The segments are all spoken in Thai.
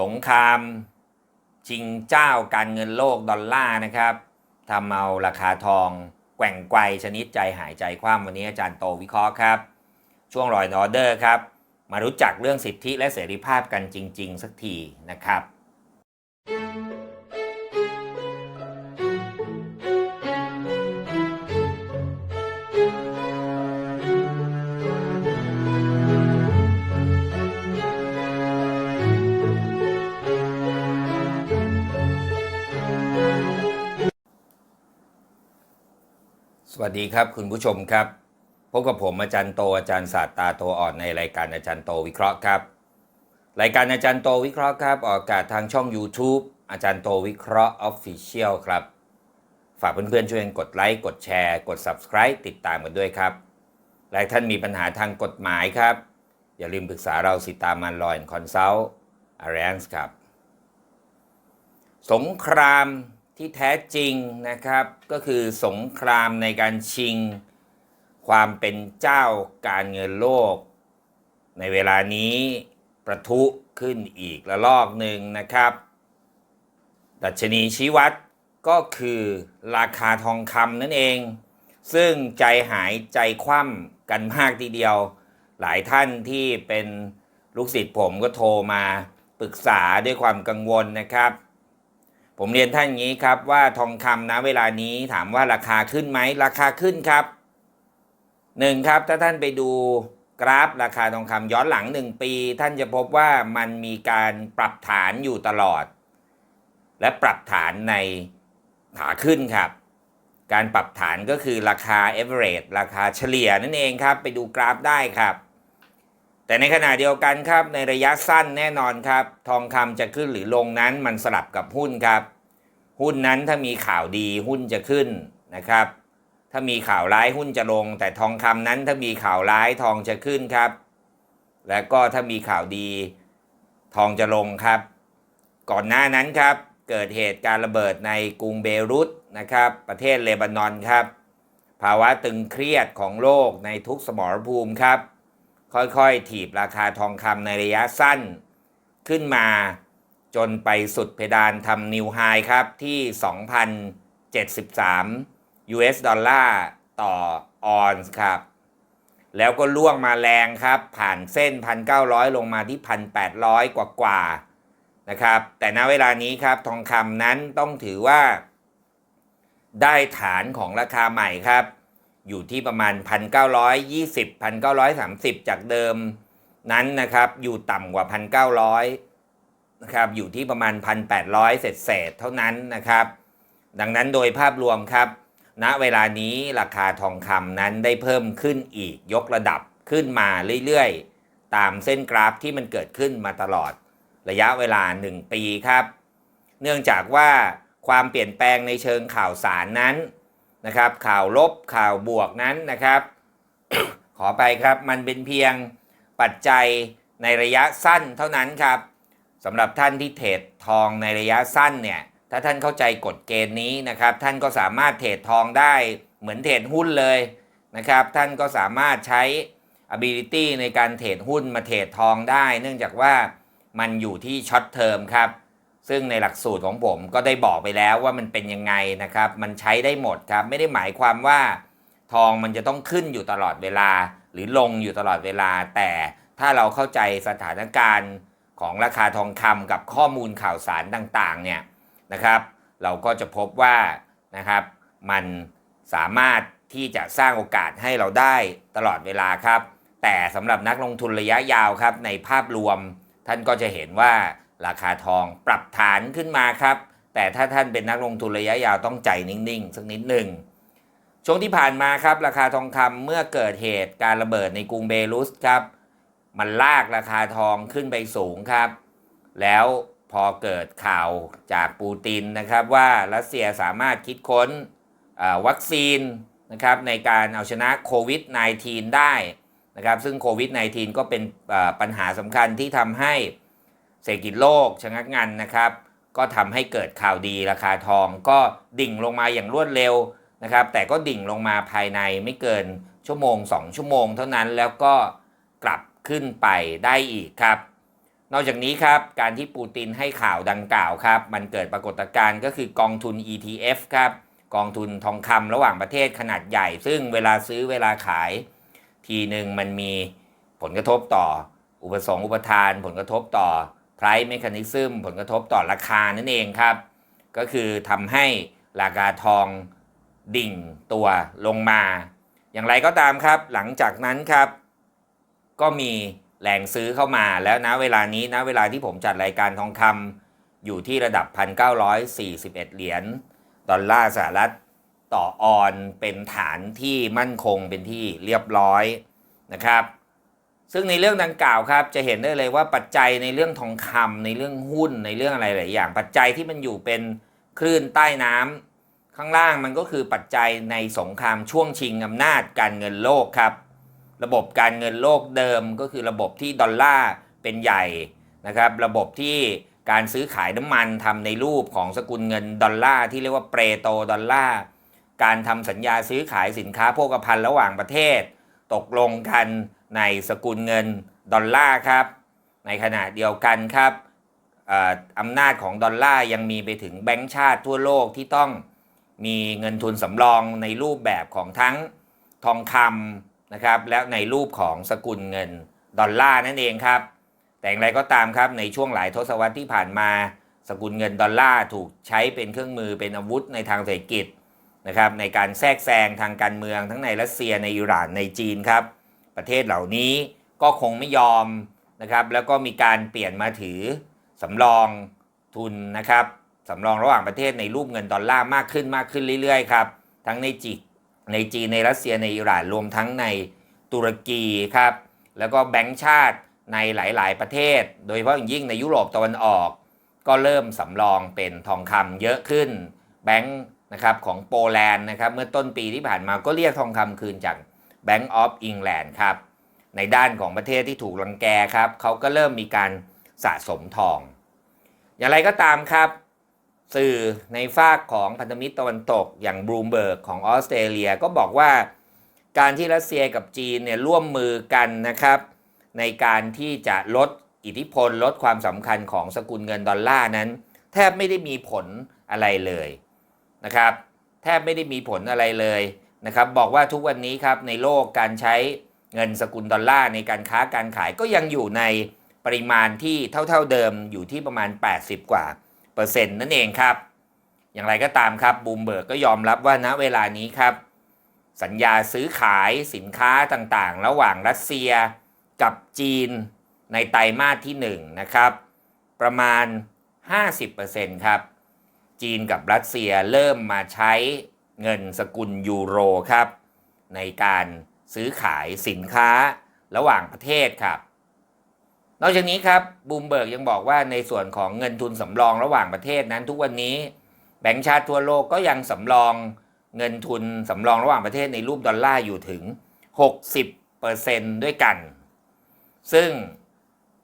สงคราม ชิงเจ้าการเงินโลกดอลลาร์นะครับทำเอาราคาทองแกว่งไกวชนิดใจหายใจคว่ำวันนี้อาจารย์โตวิเคราะห์ครับ ช่วงรอยนอเดอร์ครับ มารู้จักเรื่องสิทธิและเสรีภาพกันจริง ๆ สักทีนะครับ วัสดีครับคุณผู้ชมครับพบกับผมอาจารย์โตอาจารย์ศาสตร์ตาโตอ่อนในรายการอาจารย์โตวิเคราะห์ครับ รายการอาจารย์โตวิเคราะห์ครับ ออกอากาศทางช่อง YouTube อาจารย์โตวิเคราะห์ Official ครับ ฝากเพื่อนๆช่วยกดไลค์กดแชร์ กด Subscribe ติดตามกันด้วยครับ หลายท่านมีปัญหาทางกฎหมายครับ อย่าลืมปรึกษาเราสิตามันลอยคอนซัลท์อาร์แนส์ครับ สงคราม ที่แท้จริงนะครับ ก็คือสงครามในการชิง ความเป็นเจ้าการเงินโลก ในเวลานี้ประทุขึ้นอีกระลอกหนึ่งนะครับ ดัชนีชี้วัดก็คือราคาทองคำนั่นเอง ซึ่งใจหายใจคว่ำกันมากทีเดียว หลายท่านที่เป็นลูกศิษย์ผมก็โทรมาปรึกษาด้วยความกังวลนะครับ ผมเรียนท่านอย่างนี้ครับว่าทองคำนะเวลานี้ถามว่าราคาขึ้นไหมราคาขึ้นครับหนึ่งครับถ้าท่านไปดูกราฟราคาทองคำย้อนหลังหนึ่งปี ท่านจะพบว่ามันมีการปรับฐานอยู่ตลอด และปรับฐานในขาขึ้นครับ การปรับฐานก็คือราคา average ราคาเฉลี่ยนั่นเองครับ ไปดูกราฟได้ครับ แต่ในขณะเดียวกันครับในระยะสั้นแน่นอนครับ ทองคำจะขึ้นหรือลงนั้นมันสลับกับหุ้นครับ หุ้นนั้นถ้ามีข่าวดีหุ้นจะขึ้นนะครับ ถ้ามีข่าวร้ายหุ้นจะลง แต่ทองคำนั้นถ้ามีข่าวร้ายทองจะขึ้นครับ และก็ถ้ามีข่าวดี ทองจะลงครับ ก่อนหน้านั้นครับเกิดเหตุการระเบิดในกรุงเบรุตนะครับ ประเทศเลบานอนครับ ภาวะตึงเครียดของโลกในทุกสมรภูมิครับ ค่อยๆถีบราคาทองคำในระยะสั้น ขึ้นมาจนไปสุดเพดานทำนิวไฮครับที่ 2,073 US ดอลลาร์ต่อออนซ์ครับ แล้วก็ล่วงมาแรงครับ ผ่านเส้น 1,900 ลงมาที่ 1,800 กว่ากว่าๆนะครับ แต่ณเวลานี้ครับทองคำนั้นต้องถือว่า ได้ฐานของราคาใหม่ครับ อยู่ที่ประมาณ 1,920 1,930 จากเดิมนั้นนะครับอยู่ต่ำกว่า 1,900นะครับอยู่ที่ประมาณ 1,800 เศษเศษเท่านั้นนะครับ ดังนั้นโดยภาพรวมครับณเวลานี้ราคาทองคำนั้นได้เพิ่มขึ้นอีกยกระดับขึ้นมาเรื่อยๆ ตามเส้นกราฟที่มันเกิดขึ้นมาตลอด ระยะเวลา 1 ปีครับ เนื่องจากว่าความเปลี่ยนแปลงในเชิงข่าวสารนั้น นะครับ ข่าวลบข่าวบวกนั้นนะครับ ขอไปครับมันเป็นเพียงปัจจัยในระยะสั้นเท่านั้นครับสำหรับท่านที่เทรดทองในระยะสั้นเนี่ยถ้าท่านเข้าใจกฎเกณฑ์นี้นะครับ ท่านก็สามารถเทรดทองได้เหมือนเทรดหุ้นเลยนะครับ ท่านก็สามารถใช้ ability ในการเทรดหุ้นมาเทรดทองได้ เนื่องจากว่ามันอยู่ที่ช็อตเทอมครับ ซึ่งในหลักสูตรของผมก็ได้บอกไปแล้วว่ามันเป็นยังไงนะครับ มันใช้ได้หมดครับ ไม่ได้หมายความว่า ทองมันจะต้องขึ้นอยู่ตลอดเวลา หรือลงอยู่ตลอดเวลา แต่ถ้าเราเข้าใจสถานการณ์ของราคาทองคำกับข้อมูลข่าวสารต่างๆเนี่ยนะครับ เราก็จะพบว่านะครับ มันสามารถที่จะสร้างโอกาสให้เราได้ตลอดเวลาครับ แต่สำหรับนักลงทุนระยะยาวครับ ในภาพรวม ท่านก็จะเห็นว่า ราคาทองปรับฐานขึ้นมาครับ แต่ถ้าท่านเป็นนักลงทุนระยะยาวต้องใจนิ่งๆ สักนิดหนึ่งช่วงที่ผ่านมาครับราคาทองคำเมื่อเกิดเหตุการระเบิดในกรุงเบรุสครับ มันลากราคาทองขึ้นไปสูงครับ แล้วพอเกิดข่าวจากปูตินนะครับว่ารัสเซียสามารถคิดค้นวัคซีนนะครับในการเอาชนะโควิด -19 ได้นะครับซึ่งโควิด -19 ก็เป็นปัญหาสำคัญที่ทำให้ เศรษฐกิจโลกชะงักงันนะครับ ก็ทำให้เกิดข่าวดีราคาทอง ก็ดิ่งลงมาอย่างรวดเร็วนะครับ แต่ก็ดิ่งลงมาภายในไม่เกินชั่วโมง 2 ชั่วโมงเท่านั้นแล้วก็กลับขึ้นไปได้อีกครับ นอกจากนี้ครับการที่ปูตินให้ข่าวดังกล่าวครับ มันเกิดปรากฏการณ์ก็คือกองทุน ETF ครับกองทุนทองคำระหว่างประเทศขนาดใหญ่ ซึ่งเวลาซื้อเวลาขาย ทีหนึ่งมันมีผลกระทบต่อ อุปสงค์อุปทาน ผลกระทบต่อ price mechanism ผลกระทบต่อราคานั่นเองครับ ก็คือทำให้ราคาทองดิ่งตัวลงมา อย่างไรก็ตามครับ หลังจากนั้นครับ ก็มีแหล่งซื้อเข้ามาแล้วนะเวลานี้นะเวลาที่ผมจัดรายการทองคำอยู่ที่ระดับ 1,941 เหรียญดอลลาร์สหรัฐต่อออนเป็นฐานที่มั่นคงเป็นที่เรียบร้อยนะครับ ซึ่งในเรื่องดังกล่าวครับ จะเห็นได้เลยว่าปัจจัยในเรื่องทองคำในเรื่องหุ้นในเรื่องอะไรหลายอย่าง ปัจจัยที่มันอยู่เป็นคลื่นใต้น้ำข้างล่างมันก็คือปัจจัยในสงครามช่วงชิงอำนาจการเงินโลกครับ ระบบการเงินโลกเดิมก็คือระบบที่ดอลลาร์เป็นใหญ่นะครับ ระบบที่การซื้อขายน้ำมันทำในรูปของสกุลเงินดอลลาร์ที่เรียกว่าเปรโตดอลลาร์การทำสัญญาซื้อขายสินค้าโภคภัณฑ์ระหว่างประเทศ ตกลงกัน ในสกุลเงินดอลลาร์ครับ ในขณะเดียวกันครับอำนาจของดอลลาร์ยังมีไปถึงแบงก์ชาติทั่วโลกที่ต้องมีเงินทุนสำรองในรูปแบบของทั้งทองคำนะครับและในรูปของสกุลเงินดอลลาร์นั่นเองครับ แต่อย่างไรก็ตามครับในช่วงหลายทศวรรษที่ผ่านมา สกุลเงินดอลลาร์ถูกใช้เป็นเครื่องมือเป็นอาวุธในทางเศรษฐกิจนะครับในการแทรกแซงทางการเมืองทั้งในรัสเซียในอิหร่านในจีนครับ ประเทศเหล่านี้ก็คงไม่ยอมนะครับ แล้วก็มีการเปลี่ยนมาถือสำรองทุนนะครับสำรองระหว่างประเทศในรูปเงินดอลลาร์มากขึ้นมากขึ้นเรื่อยๆครับทั้งในจีนในจีนในรัสเซียในอิหร่านรวมทั้งในตุรกีครับแล้วก็แบงก์ชาติในหลาย ๆ ประเทศ โดยเฉพาะอย่างยิ่งในยุโรปตะวันออก ก็เริ่มสำรองเป็นทองคำเยอะขึ้น แบงก์นะครับของโปแลนด์นะครับเมื่อต้นปีที่ผ่านมาก็เรียกทองคำคืนจาก Bank of England ครับ ในด้านของประเทศที่ถูกรังแกครับเขาก็เริ่มมีการสะสมทอง อย่างไรก็ตามครับ สื่อในฝากของพันธมิตรตะวันตกอย่างบลูมเบิร์กของออสเตรเลียก็บอกว่า การที่รัสเซียกับจีนเนี่ยร่วมมือกันนะครับ ในการที่จะลดอิทธิพลลดความสำคัญของสกุลเงินดอลลาร์นั้น แทบไม่ได้มีผลอะไรเลยนะครับ แทบไม่ได้มีผลอะไรเลย นะครับบอกว่าทุกวันนี้ครับในโลกการใช้เงินสกุลดอลลาร์ในการค้าการขายก็ยังอยู่ในปริมาณที่เท่าๆเดิมอยู่ที่ประมาณ 80 กว่าเปอร์เซ็นต์นั่นเองครับ อย่างไรก็ตามครับบูมเบิร์กก็ยอมรับว่าณเวลานี้ครับ สัญญาซื้อขายสินค้าต่างๆ ระหว่างรัสเซียกับจีนในไตรมาสที่ 1 นะครับ ประมาณ 50%ครับ จีนกับรัสเซียเริ่มมาใช้ เงินสกุลยูโรครับ ในการซื้อขายสินค้าระหว่างประเทศครับ นอกจากนี้ครับบูมเบิร์กยังบอกว่าในส่วนของเงินทุนสำรองระหว่างประเทศนั้น ทุกวันนี้แบงก์ชาติทั่วโลกก็ยังสำรองเงินทุนสำรองระหว่างประเทศในรูปดอลลาร์อยู่ถึง 60%ด้วยกัน ซึ่ง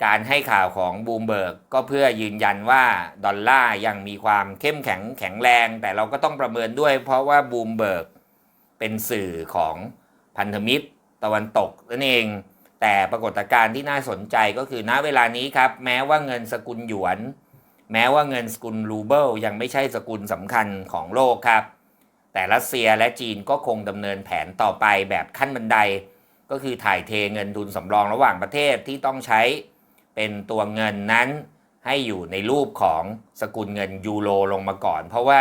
การให้ข่าวของบูมเบิร์กก็เพื่อยืนยันว่าดอลลาร์ยังมีความเข้มแข็งแข็งแรง แต่เราก็ต้องประเมินด้วย เพราะว่าบูมเบิร์กเป็นสื่อของพันธมิตรตะวันตกนั่นเอง แต่ปรากฏการณ์ที่น่าสนใจก็คือณเวลานี้ครับ แม้ว่าเงินสกุลหยวน แม้ว่าเงินสกุลรูเบิลยังไม่ใช่สกุลสำคัญของโลกครับ แต่รัสเซียและจีนก็คงดำเนินแผนต่อไปแบบขั้นบันได ก็คือถ่ายเทเงินทุนสำรองระหว่างประเทศที่ต้องใช้ เป็นตัวเงินนั้นให้อยู่ในรูปของสกุลเงินยูโรลงมาก่อน เพราะว่า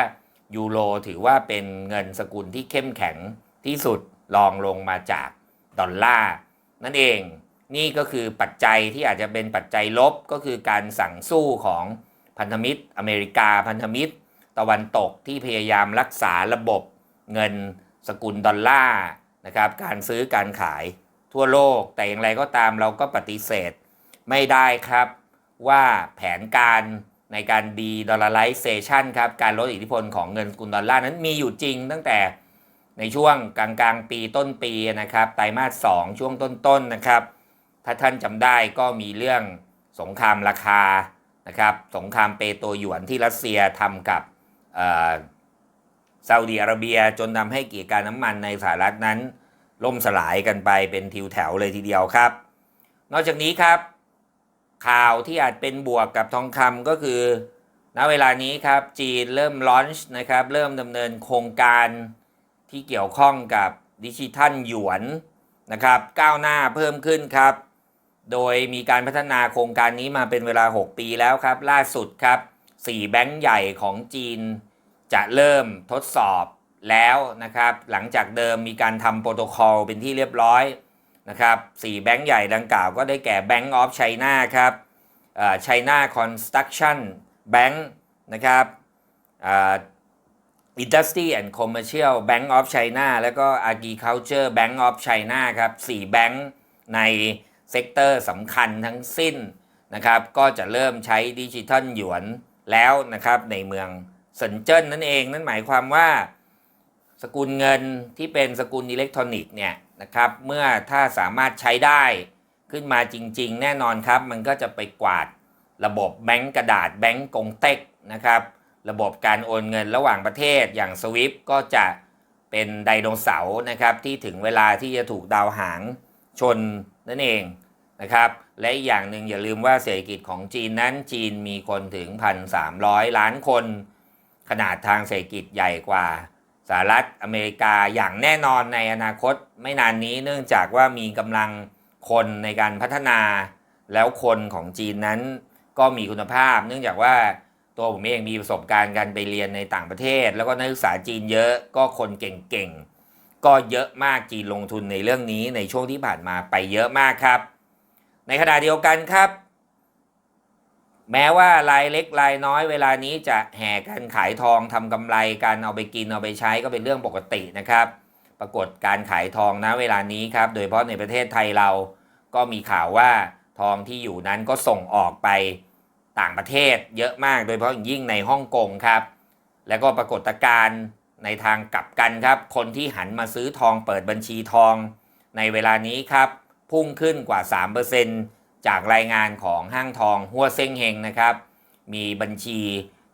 ยูโรถือว่าเป็นเงินสกุลที่เข้มแข็งที่สุดรองลงมาจากดอลลาร์นั่นเองนี่ก็คือปัจจัยที่อาจจะเป็นปัจจัยลบก็คือการสั่งสู้ของพันธมิตรอเมริกาพันธมิตร ตะวันตกที่พยายามรักษาระบบเงินสกุลดอลลาร์นะครับการซื้อการขายทั่วโลกแต่อย่างไรก็ตามเราก็ปฏิเสธ ไม่ได้ครับว่าแผนการในการดีดอลลาร์ไซชันครับการลดอิทธิพลของเงินสกุลดอลลาร์นั้นมีอยู่จริงตั้งแต่ในช่วงกลางกลางๆปีต้นปีนะครับไตรมาสสองช่วงต้นๆนะครับ ถ้าท่านจำได้ก็มีเรื่องสงครามราคานะครับสงครามเปโตรหยวนที่รัสเซียทำกับอ่อซาอุดีอาระเบียจนทำให้กิจการน้ำมันในสหรัฐนั้น ล่มสลายกันไปเป็นทิวแถวเลยทีเดียวครับ นอกจากนี้ครับ ข่าวที่อาจเป็นบวกกับทองคำก็คือ ณ เวลานี้ครับจีนเริ่มลอนช์นะครับ เริ่มดำเนินโครงการที่เกี่ยวข้องกับดิจิทัลหยวนนะครับ ก้าวหน้าเพิ่มขึ้นครับ โดยมีการพัฒนาโครงการนี้มาเป็นเวลา 6 ปีแล้วครับ ล่าสุดครับ 4 แบงก์ใหญ่ของจีน จะเริ่มทดสอบแล้วนะครับ หลังจากเดิมมีการทำโปรโตคอลเป็นที่เรียบร้อย นะครับสี่แบงก์ใหญ่ดังกล่าวก็ได้แก่ Bank of China ครับเอ่อ China Construction Bank นะครับเอ่อ Industry and Commercial Bank of China แล้วก็ Agriculture Bank of China ครับสี่แบงก์ในเซกเตอร์สำคัญทั้งสิ้นนะครับก็จะเริ่มใช้ดิจิทัลหยวนแล้วนะครับในเมืองเซินเจิ้นนั่นเองนั่นหมายความว่า สกุลเงินที่เป็นสกุลอิเล็กทรอนิกส์เนี่ย นะครับ เมื่อถ้าสามารถใช้ได้ขึ้นมาจริง ๆ แน่นอนครับ มันก็จะไปกวาดระบบแบงก์กระดาษแบงก์กงเต็กนะครับ ระบบการโอนเงินระหว่างประเทศอย่างสวิฟก็จะเป็นไดโนเสาร์นะครับที่ถึงเวลาที่จะถูกดาวหางชนนั่นเองนะครับ และอีกอย่างหนึ่งอย่าลืมว่าเศรษฐกิจของจีนนั้นจีนมีคนถึง 1,300 ล้านคน ขนาดทางเศรษฐกิจใหญ่กว่า สหรัฐอเมริกาอย่างแน่นอนในอนาคตไม่นานนี้เนื่องจากว่ามีกำลังคนในการพัฒนา แล้วคนของจีนนั้นก็มีคุณภาพ เนื่องจากว่าตัวผมเองมีประสบการณ์การไปเรียนในต่างประเทศ แล้วก็นักศึกษาจีนเยอะก็คนเก่งๆ ก็เยอะมากจีนลงทุนในเรื่องนี้ในช่วงที่ผ่านมาไปเยอะมากครับ ในขณะเดียวกันครับ แม้ว่ารายเล็กรายน้อยเวลานี้จะแห่กันขายทองทำกำไรการเอาไปกินเอาไปใช้ก็เป็นเรื่องปกตินะครับ ปรากฏการขายทองนะเวลานี้ครับ โดยเฉพาะในประเทศไทยเราก็มีข่าวว่าทองที่อยู่นั้นก็ส่งออกไปต่างประเทศเยอะมาก โดยเฉพาะยิ่งในฮ่องกงครับ แล้วก็ปรากฏการณ์ในทางกลับกันครับ คนที่หันมาซื้อทองเปิดบัญชีทอง ในเวลานี้ครับ พุ่งขึ้นกว่า 3% จากรายงานของห้างทองหัวเซ้งเฮงนะครับ มีบัญชี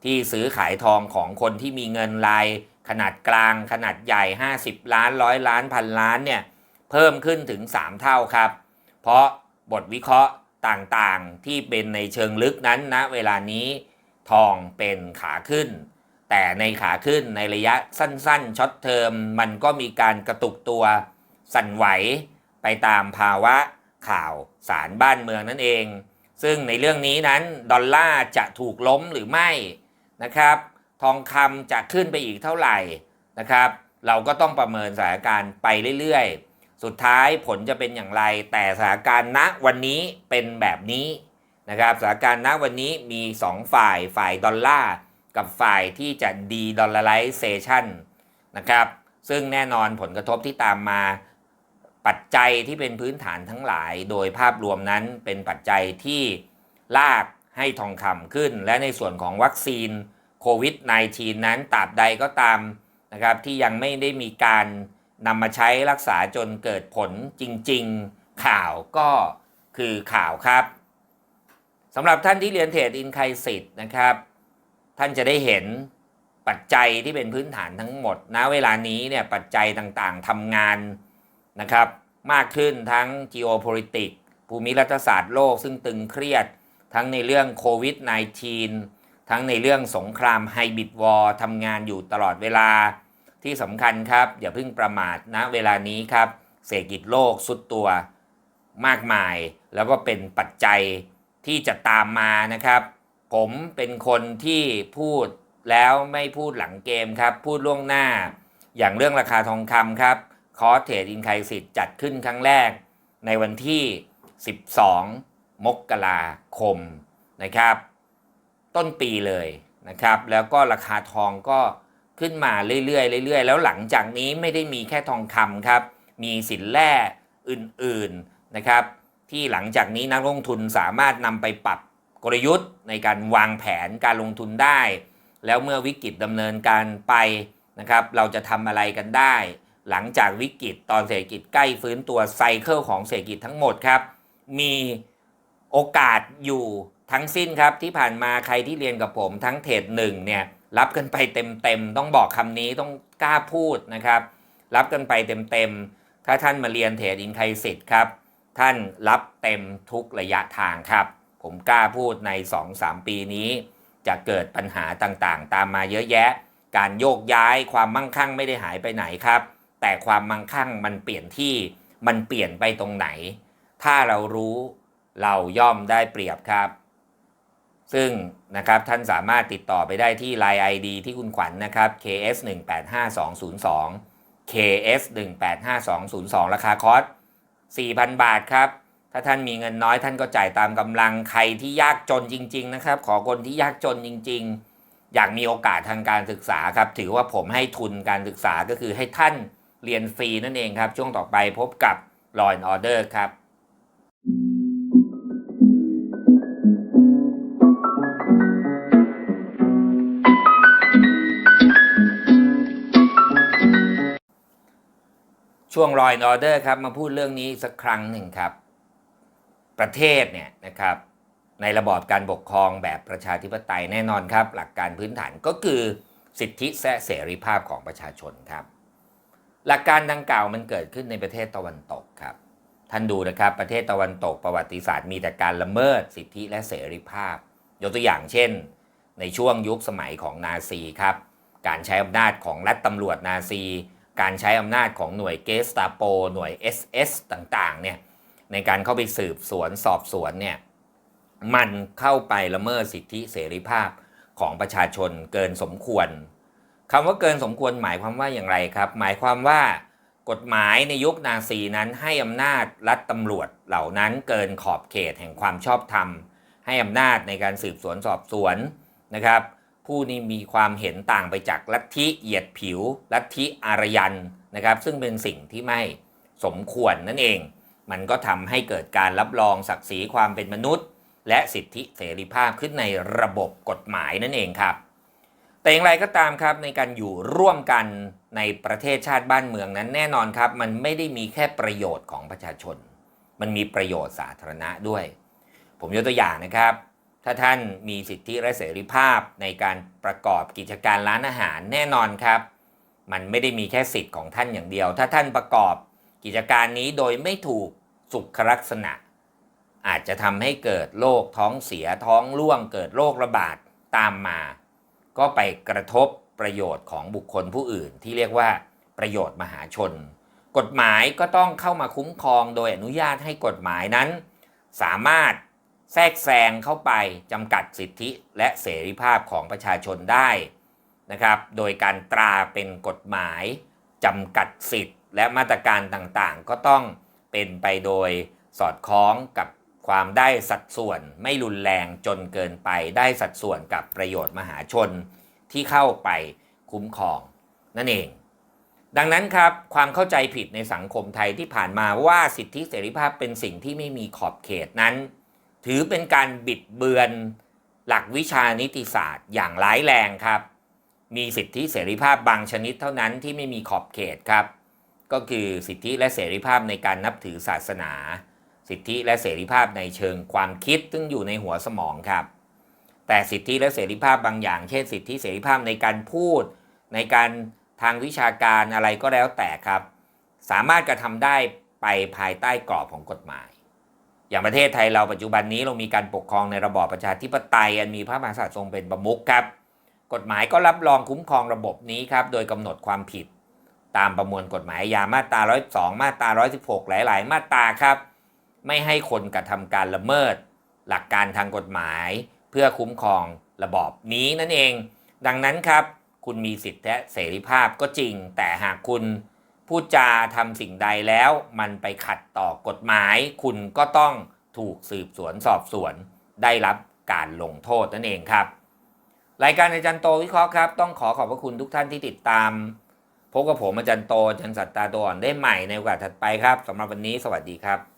ที่ซื้อขายทองของคนที่มีเงินราย ขนาดกลางขนาดใหญ่ 50 ล้านร้อยล้านพันล้านเนี่ยเพิ่มขึ้นถึง 3 เท่าครับ เพราะบทวิเคราะห์ต่างๆที่เป็นในเชิงลึกนั้นนะเวลานี้ทองเป็นขาขึ้น แต่ในขาขึ้นในระยะสั้นๆช็อตเทอมมันก็มีการกระตุกตัวสั่นไหวไปตามภาวะข่าว สารบ้านเมืองนั่นเอง ซึ่งในเรื่องนี้นั้นดอลลาร์จะถูกล้มหรือไม่นะครับ ทองคำจะขึ้นไปอีกเท่าไหร่นะครับ เราก็ต้องประเมินสถานการณ์ไปเรื่อยๆ สุดท้ายผลจะเป็นอย่างไร แต่สถานการณ์ณวันนี้เป็นแบบนี้นะครับสถานการณ์ณวันนี้มี 2 ฝ่ายฝ่ายดอลลาร์กับฝ่ายที่จะดีดอลลาร์ไลเซชันนะครับซึ่งแน่นอนผลกระทบที่ตามมา ปัจจัยที่เป็นพื้นฐานทั้งหลาย โดยภาพรวมนั้นเป็นปัจจัยที่ลากให้ทองคำขึ้น และในส่วนของวัคซีนโควิด -19 นั้นตราบใดก็ตามนะครับที่ยังไม่ได้มีการนำมาใช้รักษาจนเกิดผลจริงๆ ข่าวก็คือข่าวครับสำหรับท่านที่เรียนเทรดอินไคสิตนะครับ ท่านจะได้เห็นปัจจัยที่เป็นพื้นฐานทั้งหมดณเวลานี้เนี่ยปัจจัยต่างๆทำงาน นะครับ มากขึ้นทั้ง geopolitics ภูมิรัฐศาสตร์โลกซึ่งตึงเครียด ทั้งในเรื่องโควิด -19 ทั้งในเรื่องสงครามไฮบิดวอร์ทำงานอยู่ตลอดเวลา ที่สำคัญครับ อย่าเพิ่งประมาทนะเวลานี้ครับ เศรษฐกิจโลกสุดตัวมากมาย แล้วก็เป็นปัจจัยที่จะตามมานะครับ ผมเป็นคนที่พูดแล้วไม่พูดหลังเกมครับ พูดล่วงหน้า อย่างเรื่องราคาทองคำครับ คอร์สเทรดอินไคสิตจัดขึ้นครั้งแรก ในวันที่ 12 มกราคมนะครับ ต้นปีเลยนะครับ แล้วก็ราคาทองก็ขึ้นมาเรื่อยๆเรื่อยๆ แล้วหลังจากนี้ไม่ได้มีแค่ทองคำครับ มีสินแร่อื่นๆนะครับ ที่หลังจากนี้นักลงทุนสามารถนำไปปรับกลยุทธ์ในการวางแผนการลงทุนได้ แล้วเมื่อวิกฤตดำเนินการไปนะครับ เราจะทำอะไรกันได้ หลังจากวิกฤตตอนเศรษฐกิจใกล้ฟื้นตัวไซเคิลของเศรษฐกิจทั้งหมดครับ มีโอกาสอยู่ทั้งสิ้นครับที่ผ่านมาใครที่เรียนกับผมทั้งเทรดหนึ่งเนี่ยรับกันไปเต็มๆ ต้องบอกคำนี้ต้องกล้าพูดนะครับ รับกันไปเต็มๆ ถ้าท่านมาเรียนเทรดอินไคสิตครับ ท่านรับเต็มทุกระยะทางครับ ผมกล้าพูดใน 2-3 ปีนี้ จะเกิดปัญหาต่างๆ ตามมาเยอะแยะ การโยกย้ายความมั่งคั่งไม่ได้หายไปไหนครับ แต่ความมั่งคั่งมันเปลี่ยนที่มันเปลี่ยนไปตรงไหน ถ้าเรารู้เราย่อมได้เปรียบครับ ซึ่งนะครับท่านสามารถติดต่อไปได้ที่ Line ID ที่คุณขวัญนนะครับ KS 1 8 5 2 0 2 KS 1 8 5 2 0 2 ราคาคอร์ส4,000 บาทครับ ถ้าท่านมีเงินน้อยท่านก็จ่ายตามกำลังใครที่ยากจนจริง ๆ นะครับ ขอคนที่ยากจนจริง ๆ อยากมีโอกาสทางการศึกษาครับ ถือว่าผมให้ทุนการศึกษาก็คือให้ท่าน เรียนฟรีนั่นเองครับ ช่วงต่อไปพบกับ Law and Order ครับช่วง Law and Order ครับมาพูดเรื่องนี้สักครั้งหนึ่งครับ ประเทศเนี่ยนะครับ ในระบอบการปกครองแบบประชาธิปไตยแน่นอนครับ หลักการพื้นฐานก็คือสิทธิและเสรีภาพของประชาชนครับ หลักการดังกล่าวมันเกิดขึ้นในประเทศตะวันตกครับ ท่านดูนะครับประเทศตะวันตกประวัติศาสตร์มีแต่การละเมิดสิทธิและเสรีภาพ ยกตัวอย่างเช่น ในช่วงยุคสมัยของนาซีครับ การใช้อำนาจของรัฐตำรวจนาซี การใช้อำนาจของหน่วยเกสตาโป หน่วย SS ต่างๆเนี่ยในการเข้าไปสืบสวนสอบสวนเนี่ยมันเข้าไปละเมิดสิทธิเสรีภาพของประชาชนเกินสมควร คำว่าเกินสมควรหมายความว่าอย่างไรครับ หมายความว่ากฎหมายในยุคนาซีนั้นให้อำนาจรัฐตำรวจเหล่านั้นเกินขอบเขตแห่งความชอบธรรม ให้อำนาจในการสืบสวนสอบสวนนะครับ ผู้นี้มีความเห็นต่างไปจากลัทธิเหยียดผิว ลัทธิอารยันนะครับ ซึ่งเป็นสิ่งที่ไม่สมควรนั่นเอง มันก็ทำให้เกิดการรับรองศักดิ์ศรีความเป็นมนุษย์ และสิทธิเสรีภาพขึ้นในระบบกฎหมายนั่นเองครับ แต่อย่างไรก็ตามครับในการอยู่ร่วมกันในประเทศชาติบ้านเมืองนั้นแน่นอนครับ มันไม่ได้มีแค่ประโยชน์ของประชาชน มันมีประโยชน์สาธารณะด้วย ผมยกตัวอย่างนะครับ ถ้าท่านมีสิทธิและเสรีภาพในการประกอบกิจการร้านอาหารแน่นอนครับ มันไม่ได้มีแค่สิทธิ์ของท่านอย่างเดียว ถ้าท่านประกอบกิจการนี้โดยไม่ถูกสุขลักษณะ อาจจะทำให้เกิดโรคท้องเสียท้องร่วงเกิดโรคระบาดตามมา ก็ไปกระทบประโยชน์ของบุคคลผู้อื่น ที่เรียกว่าประโยชน์มหาชน กฎหมายก็ต้องเข้ามาคุ้มครองโดยอนุญาตให้กฎหมายนั้น สามารถแทรกแซงเข้าไปจำกัดสิทธิและเสรีภาพของประชาชนได้นะครับ โดยการตราเป็นกฎหมายจำกัดสิทธิและมาตรการต่างๆ ก็ต้องเป็นไปโดยสอดคล้องกับ ความได้สัดส่วนไม่รุนแรงจนเกินไปได้สัดส่วนกับประโยชน์มหาชนที่เข้าไปคุ้มครอง นั่นเอง ดังนั้นครับความเข้าใจผิดในสังคมไทยที่ผ่านมาว่าสิทธิเสรีภาพเป็นสิ่งที่ไม่มีขอบเขตนั้น ถือเป็นการบิดเบือนหลักวิชานิติศาสตร์อย่างร้ายแรงครับ มีสิทธิเสรีภาพบางชนิดเท่านั้นที่ไม่มีขอบเขตครับ ก็คือสิทธิและเสรีภาพในการนับถือศาสนา สิทธิและเสรีภาพในเชิงความคิดซึ่งอยู่ในหัวสมองครับ แต่สิทธิและเสรีภาพบางอย่าง เช่น สิทธิเสรีภาพในการพูด ในการทางวิชาการอะไรก็แล้วแต่ครับ สามารถกระทำได้ไปภายใต้กรอบของกฎหมาย อย่างประเทศไทยเราปัจจุบันนี้เรามีการปกครองในระบอบประชาธิปไตยอันมีพระมหากษัตริย์ทรงเป็นประมุขครับ กฎหมายก็รับรองคุ้มครองระบบนี้ครับ โดยกำหนดความผิด ตามประมวลกฎหมายอาญามาตรา112มาตรา116 หลาย ๆ มาตราครับ ไม่ให้คนกระทำการละเมิด หลักการทางกฎหมาย เพื่อคุ้มครองระบอบนี้นั่นเอง ดังนั้นครับ คุณมีสิทธิและเสรีภาพก็จริง แต่หากคุณพูดจาทำสิ่งใดแล้ว มันไปขัดต่อกฎหมาย คุณก็ต้องถูกสืบสวนสอบสวน ได้รับการลงโทษนั่นเองครับ รายการอาจารย์โตวิเคราะห์ครับ ต้องขอขอบพระคุณทุกท่านที่ติดตามพบกับผมอาจารย์โตอาจารย์สัตตาตัวอ่อนได้ใหม่ในโอกาสถัดไปครับสำหรับวันนี้สวัสดีครับ